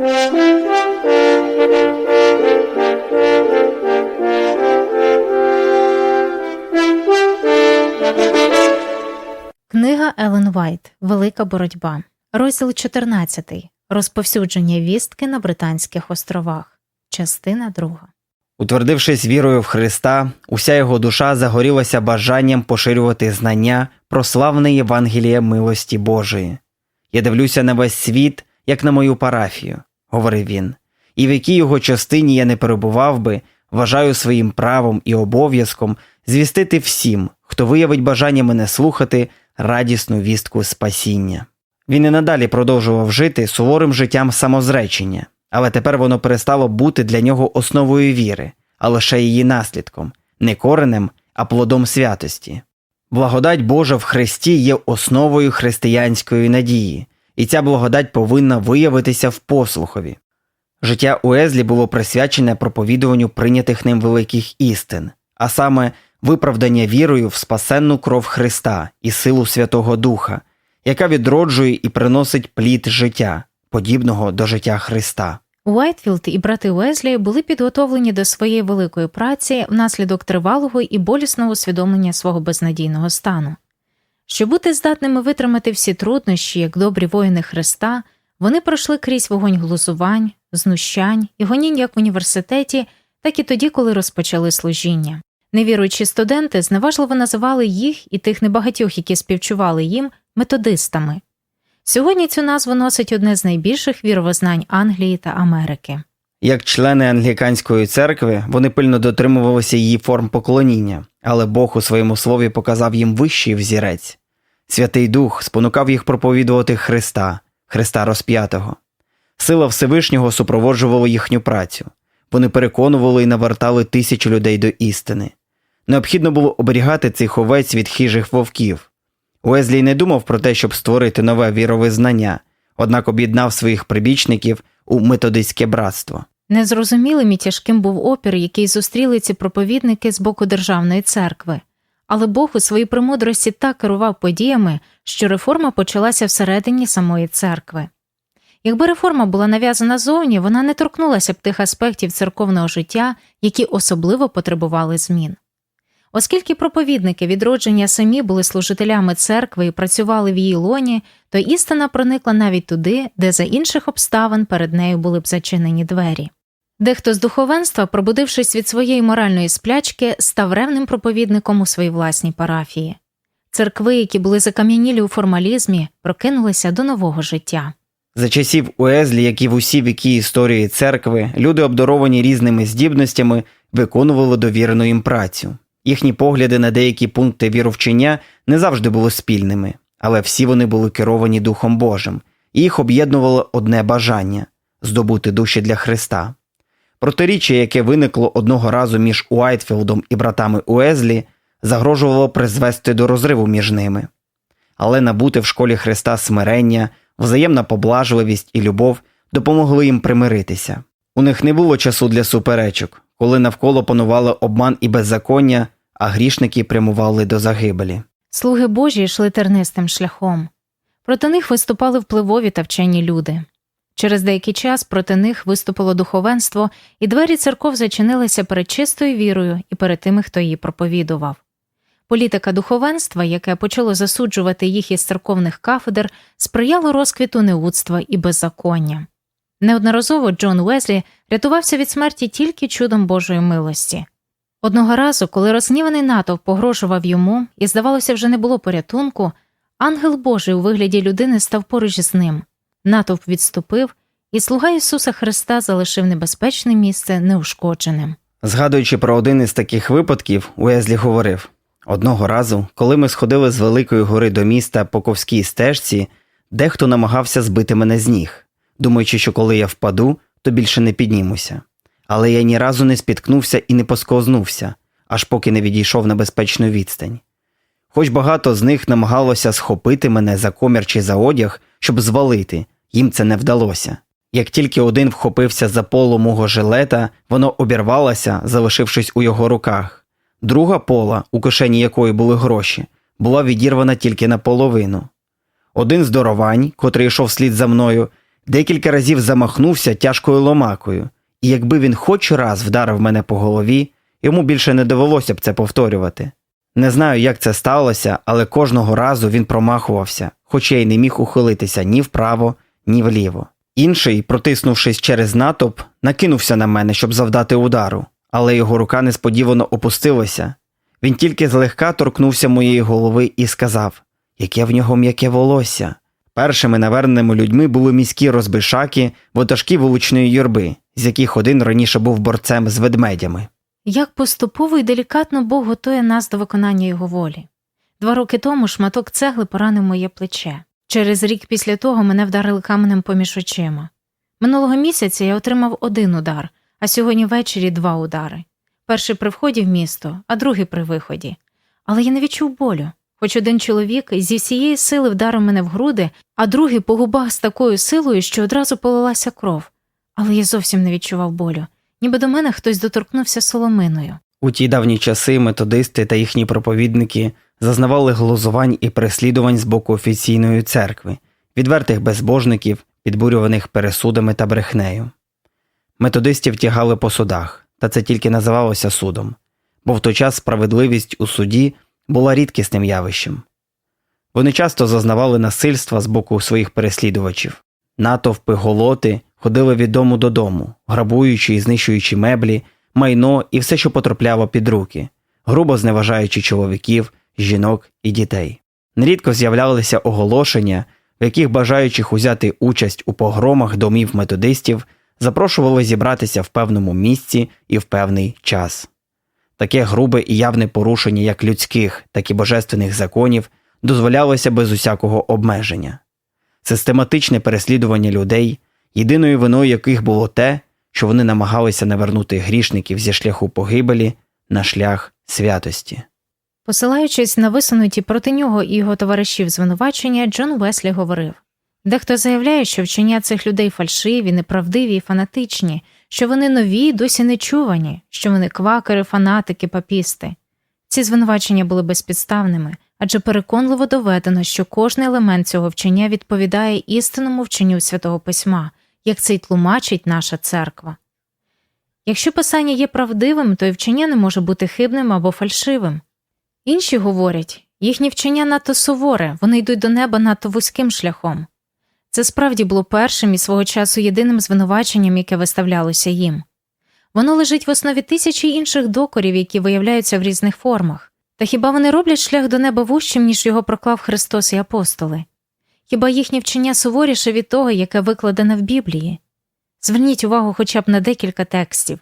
Книга Елен Вайт Велика боротьба. Розділ 14. Розповсюдження вістки на Британських островах. Частина 2. Утвердившись вірою в Христа, уся його душа загорілася бажанням поширювати знання про славне Євангеліє милості Божої. Я дивлюся на весь світ, як на мою парафію, говорив він, і в якій його частині я не перебував би, вважаю своїм правом і обов'язком звістити всім, хто виявить бажання мене слухати, радісну вістку спасіння. Він і надалі продовжував жити суворим життям самозречення, але тепер воно перестало бути для нього основою віри, а лише її наслідком, не коренем, а плодом святості. Благодать Божа в Христі є основою християнської надії, і ця благодать повинна виявитися в послухові. Життя Уезлі було присвячене проповідуванню прийнятих ним великих істин, а саме виправдання вірою в спасенну кров Христа і силу Святого Духа, яка відроджує і приносить плід життя, подібного до життя Христа. Уайтфілд і брати Уезлі були підготовлені до своєї великої праці внаслідок тривалого і болісного усвідомлення свого безнадійного стану. Щоб бути здатними витримати всі труднощі, як добрі воїни Христа, вони пройшли крізь вогонь глузувань, знущань і гонінь як в університеті, так і тоді, коли розпочали служіння. Невіруючі студенти зневажливо називали їх і тих небагатьох, які співчували їм, методистами. Сьогодні цю назву носить одне з найбільших віровознань Англії та Америки. Як члени англіканської церкви, вони пильно дотримувалися її форм поклоніння, але Бог у своєму слові показав їм вищий взірець. Святий Дух спонукав їх проповідувати Христа, Христа розп'ятого. Сила Всевишнього супроводжувала їхню працю. Вони переконували і навертали тисячі людей до істини. Необхідно було оберігати цих овець від хижих вовків. Уезлій не думав про те, щоб створити нове віровизнання, однак об'єднав своїх прибічників у методистське братство. Незрозумілим і тяжким був опір, який зустріли ці проповідники з боку державної церкви, але Бог у своїй премудрості так керував подіями, що реформа почалася всередині самої церкви. Якби реформа була нав'язана зовні, вона не торкнулася б тих аспектів церковного життя, які особливо потребували змін. Оскільки проповідники відродження самі були служителями церкви і працювали в її лоні, то істина проникла навіть туди, де за інших обставин перед нею були б зачинені двері. Дехто з духовенства, пробудившись від своєї моральної сплячки, став ревним проповідником у своїй власній парафії. Церкви, які були закам'янілі у формалізмі, прокинулися до нового життя. За часів Уезлі, як і в усі віки історії церкви, люди, обдаровані різними здібностями, виконували довірену їм працю. Їхні погляди на деякі пункти віровчення не завжди були спільними, але всі вони були керовані Духом Божим, і їх об'єднувало одне бажання здобути душі для Христа. Протиріччя, яке виникло одного разу між Уайтфілдом і братами Уезлі, загрожувало призвести до розриву між ними. Але набути в школі Христа смирення, взаємна поблажливість і любов допомогли їм примиритися. У них не було часу для суперечок, коли навколо панували обман і беззаконня, а грішники прямували до загибелі. Слуги Божі йшли тернистим шляхом. Проти них виступали впливові та вчені люди. Через деякий час проти них виступило духовенство, і двері церков зачинилися перед чистою вірою і перед тими, хто її проповідував. Політика духовенства, яке почало засуджувати їх із церковних кафедр, сприяла розквіту неудства і беззаконня. Неодноразово Джон Уезлі рятувався від смерті тільки чудом Божої милості. Одного разу, коли розгніваний натовп погрожував йому, і, здавалося, вже не було порятунку, ангел Божий у вигляді людини став поруч з ним. Натовп відступив, і слуга Ісуса Христа залишив небезпечне місце неушкодженим. Згадуючи про один із таких випадків, Уезлі говорив одного разу, коли ми сходили з Великої гори до міста по ковській стежці, дехто намагався збити мене з ніг, думаючи, що коли я впаду, то більше не піднімуся. Але я ні разу не спіткнувся і не поскознувся, аж поки не відійшов на безпечну відстань. Хоч багато з них намагалося схопити мене за комір чи за одяг, щоб звалити, їм це не вдалося. Як тільки один вхопився за полу мого жилета, воно обірвалося, залишившись у його руках. Друга пола, у кишені якої були гроші, була відірвана тільки наполовину. Один здоровань, котрий йшов слід за мною, Декілька разів замахнувся тяжкою ломакою, і якби він хоч раз вдарив мене по голові, йому більше не довелося б це повторювати. Не знаю, як це сталося, але кожного разу він промахувався, хоча й не міг ухилитися ні вправо, ні вліво. Інший, протиснувшись через натовп, накинувся на мене, щоб завдати удару, але його рука несподівано опустилася. Він тільки злегка торкнувся моєї голови і сказав, яке в нього м'яке волосся. Першими наверненими людьми були міські розбишаки, ватажки вуличної юрби, з яких один раніше був борцем з ведмедями. Як поступово і делікатно Бог готує нас до виконання його волі. Два роки тому шматок цегли поранив моє плече. Через рік після того мене вдарили каменем поміж очима. Минулого місяця я отримав один удар, а сьогодні ввечері два удари. Перший при вході в місто, а другий при виході. Але я не відчув болю. Хоч один чоловік зі всієї сили вдарив мене в груди, а другий по губах з такою силою, що одразу полилася кров. Але я зовсім не відчував болю, ніби до мене хтось доторкнувся соломиною. У ті давні часи методисти та їхні проповідники зазнавали глузувань і переслідувань з боку офіційної церкви, відвертих безбожників, підбурюваних пересудами та брехнею. Методистів тягали по судах, та це тільки називалося судом, бо в той час справедливість у суді була рідкісним явищем. Вони часто зазнавали насильства з боку своїх переслідувачів. Натовпи голоти ходили від дому додому, грабуючи і знищуючи меблі, майно і все, що потрапляло під руки, грубо зневажаючи чоловіків, жінок і дітей. Нерідко з'являлися оголошення, в яких бажаючих узяти участь у погромах домів методистів запрошували зібратися в певному місці і в певний час. Таке грубе і явне порушення як людських, так і божественних законів дозволялося без усякого обмеження. Систематичне переслідування людей, єдиною виною яких було те, що вони намагалися навернути грішників зі шляху погибелі на шлях святості. Посилаючись на висунуті проти нього і його товаришів звинувачення, Джон Веслі говорив дехто заявляє, що вчення цих людей фальшиві, неправдиві і фанатичні, що вони нові, й досі не чувані, що вони квакери, фанатики, папісти. Ці звинувачення були безпідставними, адже переконливо доведено, що кожний елемент цього вчення відповідає істинному вченню святого письма, як це й тлумачить наша церква. Якщо писання є правдивим, то і вчення не може бути хибним або фальшивим. Інші говорять, їхнє вчення надто суворе, вони йдуть до неба надто вузьким шляхом. Це справді було першим і свого часу єдиним звинуваченням, яке виставлялося їм. Воно лежить в основі тисячі інших докорів, які виявляються в різних формах. Та хіба вони роблять шлях до неба вущим, ніж його проклав Христос і апостоли? Хіба їхнє вчення суворіше від того, яке викладене в Біблії? Зверніть увагу хоча б на декілька текстів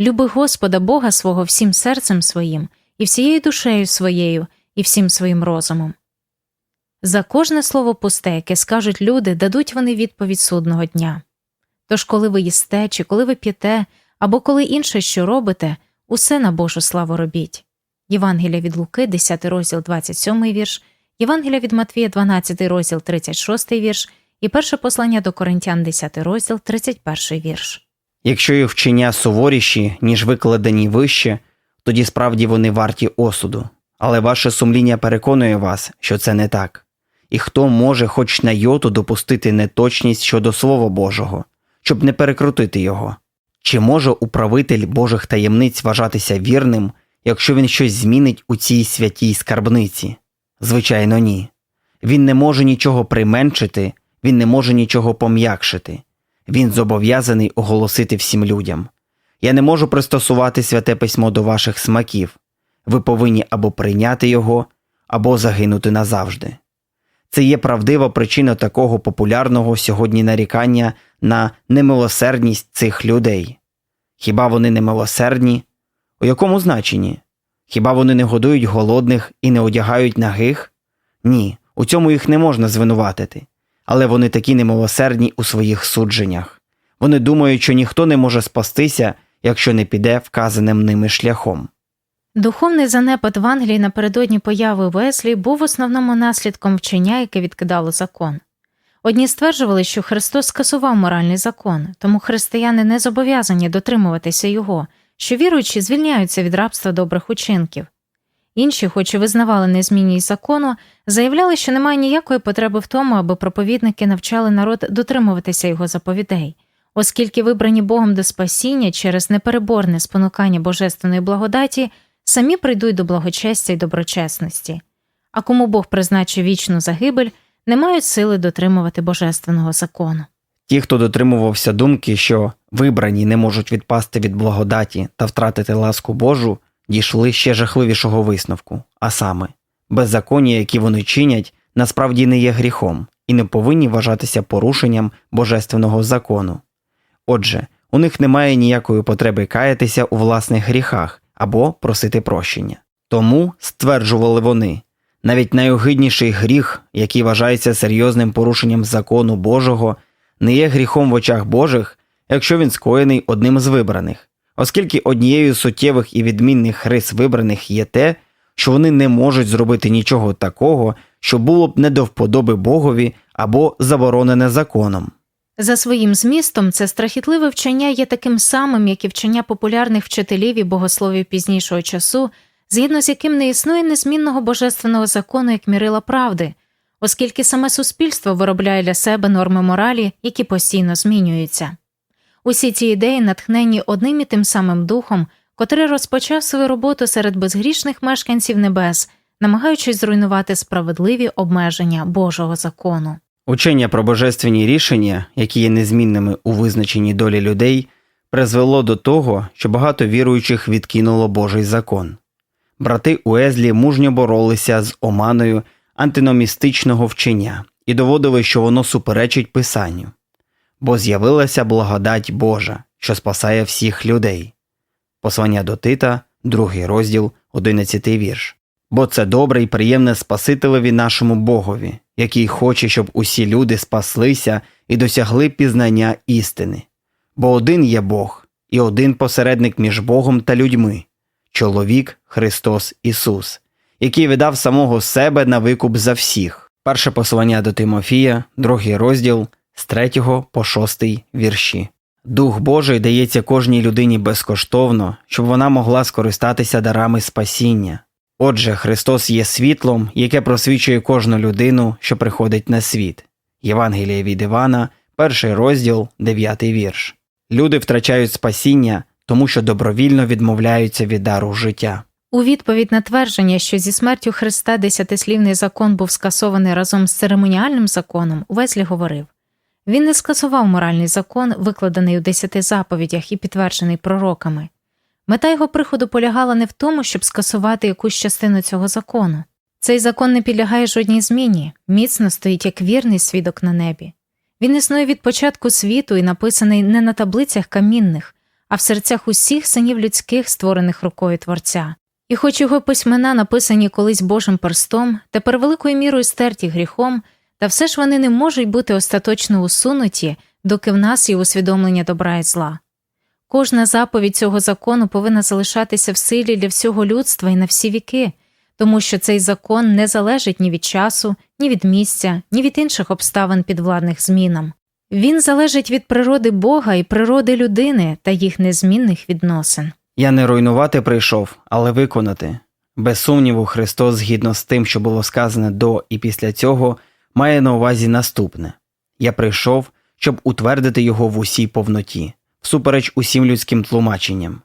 Люби Господа Бога свого всім серцем своїм, і всією душею своєю, і всім своїм розумом. За кожне слово пусте, яке скажуть люди, дадуть вони відповідь судного дня. Тож, коли ви їсте, чи коли ви п'єте, або коли інше що робите, усе на Божу славу робіть. Євангелія від Луки, 10 розділ 27 вірш, Євангелія від Матвія, 12 розділ 36 вірш і перше послання до Коринтян, 10 розділ 31 вірш. Якщо їх вчення суворіші, ніж викладені вище, тоді справді вони варті осуду. Але ваше сумління переконує вас, що це не так. І хто може хоч на йоту допустити неточність щодо Слова Божого, щоб не перекрутити його? Чи може управитель Божих таємниць вважатися вірним, якщо він щось змінить у цій святій скарбниці? Звичайно, ні. Він не може нічого применшити, він не може нічого пом'якшити. Він зобов'язаний оголосити всім людям. Я не можу пристосувати святе письмо до ваших смаків. Ви повинні або прийняти його, або загинути назавжди. Це є правдива причина такого популярного сьогодні нарікання на немилосердність цих людей. Хіба вони немилосердні? У якому значенні? Хіба вони не годують голодних і не одягають нагих? Ні, у цьому їх не можна звинуватити. Але вони такі немилосердні у своїх судженнях. Вони думають, що ніхто не може спастися, якщо не піде вказаним ними шляхом. Духовний занепад в Англії напередодні появи Веслі був основному наслідком вчення, яке відкидало закон. Одні стверджували, що Христос скасував моральний закон, тому християни не зобов'язані дотримуватися його, що віруючі звільняються від рабства добрих учинків. Інші, хоч і визнавали незмінність закону, заявляли, що немає ніякої потреби в тому, аби проповідники навчали народ дотримуватися його заповідей, оскільки вибрані Богом до спасіння через непереборне спонукання божественної благодаті самі прийдуть до благочестя й доброчесності. А кому Бог призначив вічну загибель, не мають сили дотримувати божественного закону. Ті, хто дотримувався думки, що вибрані не можуть відпасти від благодаті та втратити ласку Божу, дійшли ще жахливішого висновку, а саме, беззаконня, які вони чинять, насправді не є гріхом і не повинні вважатися порушенням божественного закону. Отже, у них немає ніякої потреби каятися у власних гріхах або просити прощення. Тому, стверджували вони, навіть найогидніший гріх, який вважається серйозним порушенням закону Божого, не є гріхом в очах Божих, якщо він скоєний одним з вибраних, оскільки однією з суттєвих і відмінних рис вибраних є те, що вони не можуть зробити нічого такого, що було б не до вподоби Богові або заборонене законом. За своїм змістом, це страхітливе вчення є таким самим, як і вчення популярних вчителів і богословів пізнішого часу, згідно з яким не існує незмінного божественного закону як мірила правди, оскільки саме суспільство виробляє для себе норми моралі, які постійно змінюються. Усі ці ідеї натхнені одним і тим самим духом, котрий розпочав свою роботу серед безгрішних мешканців небес, намагаючись зруйнувати справедливі обмеження Божого закону. Учення про божественні рішення, які є незмінними у визначенні долі людей, призвело до того, що багато віруючих відкинуло Божий закон. Брати Уезлі мужньо боролися з оманою антиномістичного вчення і доводили, що воно суперечить Писанню, бо з'явилася благодать Божа, що спасає всіх людей. Послання до Тита, другий розділ, 11 вірш. Бо це добре і приємне Спасителеві нашому Богові, який хоче, щоб усі люди спаслися і досягли пізнання істини. Бо один є Бог, і один посередник між Богом та людьми чоловік Христос Ісус, який видав самого себе на викуп за всіх. Перше послання до Тимофія, другий розділ з 3 по 6 вірші. Дух Божий дається кожній людині безкоштовно, щоб вона могла скористатися дарами спасіння. Отже, Христос є світлом, яке просвічує кожну людину, що приходить на світ. Євангеліє від Івана, перший розділ, дев'ятий вірш. Люди втрачають спасіння, тому що добровільно відмовляються від дару життя. У відповідь на твердження, що зі смертю Христа десятислівний закон був скасований разом з церемоніальним законом, Веслі говорив він не скасував моральний закон, викладений у десяти заповідях і підтверджений пророками. Мета його приходу полягала не в тому, щоб скасувати якусь частину цього закону. Цей закон не підлягає жодній зміні, міцно стоїть як вірний свідок на небі. Він існує від початку світу і написаний не на таблицях камінних, а в серцях усіх синів людських, створених рукою Творця. І хоч його письмена написані колись Божим перстом, тепер великою мірою стерті гріхом, та все ж вони не можуть бути остаточно усунуті, доки в нас є усвідомлення добра і зла. Кожна заповідь цього закону повинна залишатися в силі для всього людства і на всі віки, тому що цей закон не залежить ні від часу, ні від місця, ні від інших обставин підвладних змінам. Він залежить від природи Бога і природи людини та їх незмінних відносин. Я не руйнувати прийшов, але виконати. Без сумніву, Христос, згідно з тим, що було сказане до і після цього, має на увазі наступне Я прийшов, щоб утвердити його в усій повноті, всупереч усім людським тлумаченням.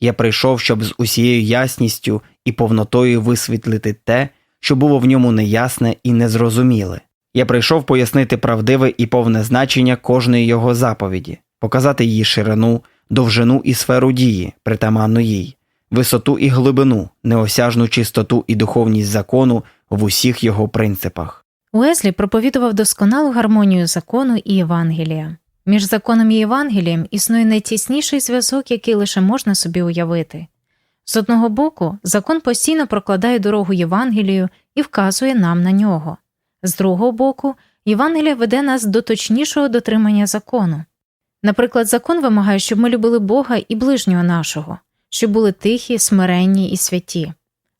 Я прийшов, щоб з усією ясністю і повнотою висвітлити те, що було в ньому неясне і незрозуміле. Я прийшов пояснити правдиве і повне значення кожної його заповіді, показати її ширину, довжину і сферу дії, притаманну їй, висоту і глибину, неосяжну чистоту і духовність закону в усіх його принципах. Уеслі проповідував досконалу гармонію закону і Євангелія. Між законом і Євангелієм існує найтісніший зв'язок, який лише можна собі уявити. З одного боку, закон постійно прокладає дорогу Євангелію і вказує нам на нього. З другого боку, Євангелія веде нас до точнішого дотримання закону. Наприклад, закон вимагає, щоб ми любили Бога і ближнього нашого, щоб були тихі, смиренні і святі.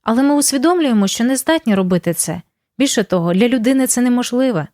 Але ми усвідомлюємо, що не здатні робити це. Більше того, для людини це неможливе.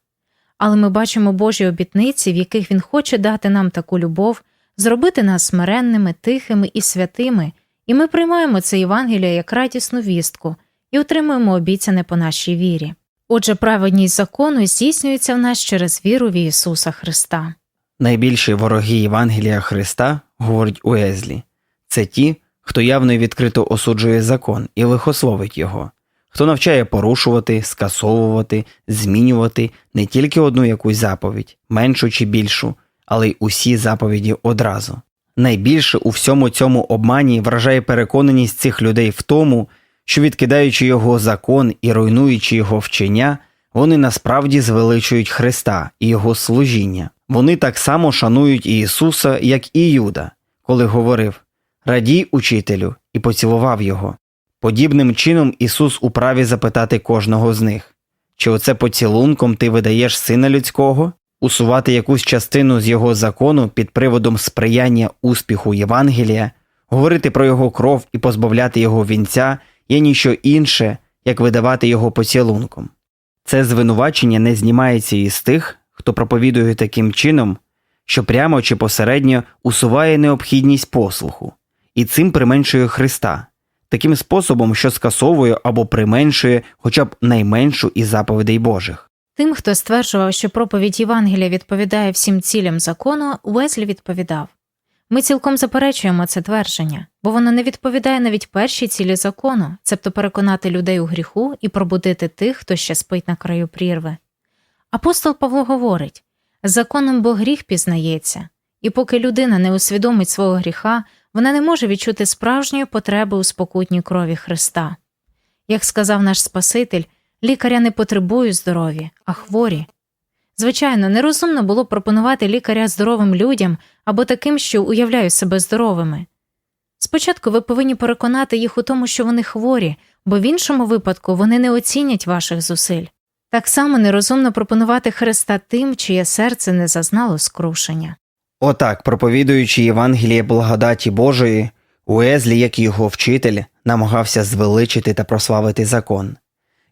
Але ми бачимо Божі обітниці, в яких Він хоче дати нам таку любов, зробити нас смиренними, тихими і святими, і ми приймаємо це Євангеліє як радісну вістку, і отримуємо обіцяне по нашій вірі. Отже, праведність закону здійснюється в нас через віру в Ісуса Христа. Найбільші вороги Євангелія Христа, говорить Уезлі, це ті, хто явно і відкрито осуджує закон і лихословить його, хто навчає порушувати, скасовувати, змінювати не тільки одну якусь заповідь, меншу чи більшу, але й усі заповіді одразу. Найбільше у всьому цьому обмані вражає переконаність цих людей в тому, що відкидаючи його закон і руйнуючи його вчення, вони насправді звеличують Христа і Його служіння. Вони так само шанують Ісуса, як і Юда, коли говорив Радій, учителю, і поцілував його. Подібним чином Ісус у праві запитати кожного з них чи оце поцілунком ти видаєш сина людського? Усувати якусь частину з його закону під приводом сприяння успіху Євангелія, говорити про його кров і позбавляти його вінця є ніщо інше, як видавати його поцілунком. Це звинувачення не знімається із тих, хто проповідує таким чином, що прямо чи посередньо усуває необхідність послуху, і цим применшує Христа, таким способом, що скасовує або применшує хоча б найменшу із заповідей Божих. Тим, хто стверджував, що проповідь Євангелія відповідає всім цілям закону, Уезлі відповідав Ми цілком заперечуємо це твердження, бо воно не відповідає навіть першій цілі закону, цебто переконати людей у гріху і пробудити тих, хто ще спить на краю прірви. Апостол Павло говорить законом бо гріх пізнається, і поки людина не усвідомить свого гріха, вона не може відчути справжньої потреби у спокутній крові Христа. Як сказав наш Спаситель, лікаря не потребують здорові, а хворі. Звичайно, нерозумно було пропонувати лікаря здоровим людям або таким, що уявляють себе здоровими. Спочатку ви повинні переконати їх у тому, що вони хворі, бо в іншому випадку вони не оцінять ваших зусиль. Так само нерозумно пропонувати Христа тим, чиє серце не зазнало скрушення. Отак, проповідуючи Євангеліє благодаті Божої, Уезлі, як і його вчитель, намагався звеличити та прославити закон.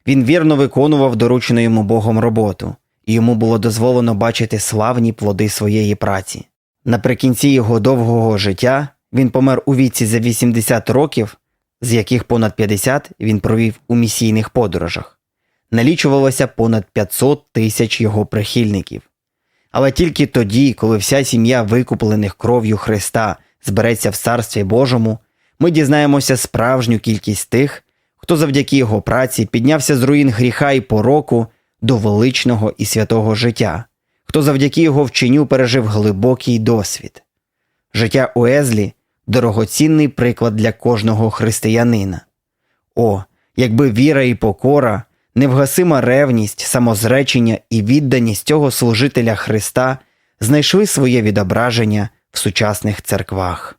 Він вірно виконував доручену йому Богом роботу, і йому було дозволено бачити славні плоди своєї праці. Наприкінці його довгого життя він помер у віці за 80 років, з яких понад 50 він провів у місійних подорожах. Налічувалося понад 500 тисяч його прихильників. Але тільки тоді, коли вся сім'я викуплених кров'ю Христа збереться в Царстві Божому, ми дізнаємося справжню кількість тих, хто завдяки його праці піднявся з руїн гріха і пороку до величного і святого життя, хто завдяки його вченню пережив глибокий досвід. Життя Уезлі дорогоцінний приклад для кожного християнина. О, якби віра і покора, невгасима ревність, самозречення і відданість цього служителя Христа знайшли своє відображення в сучасних церквах.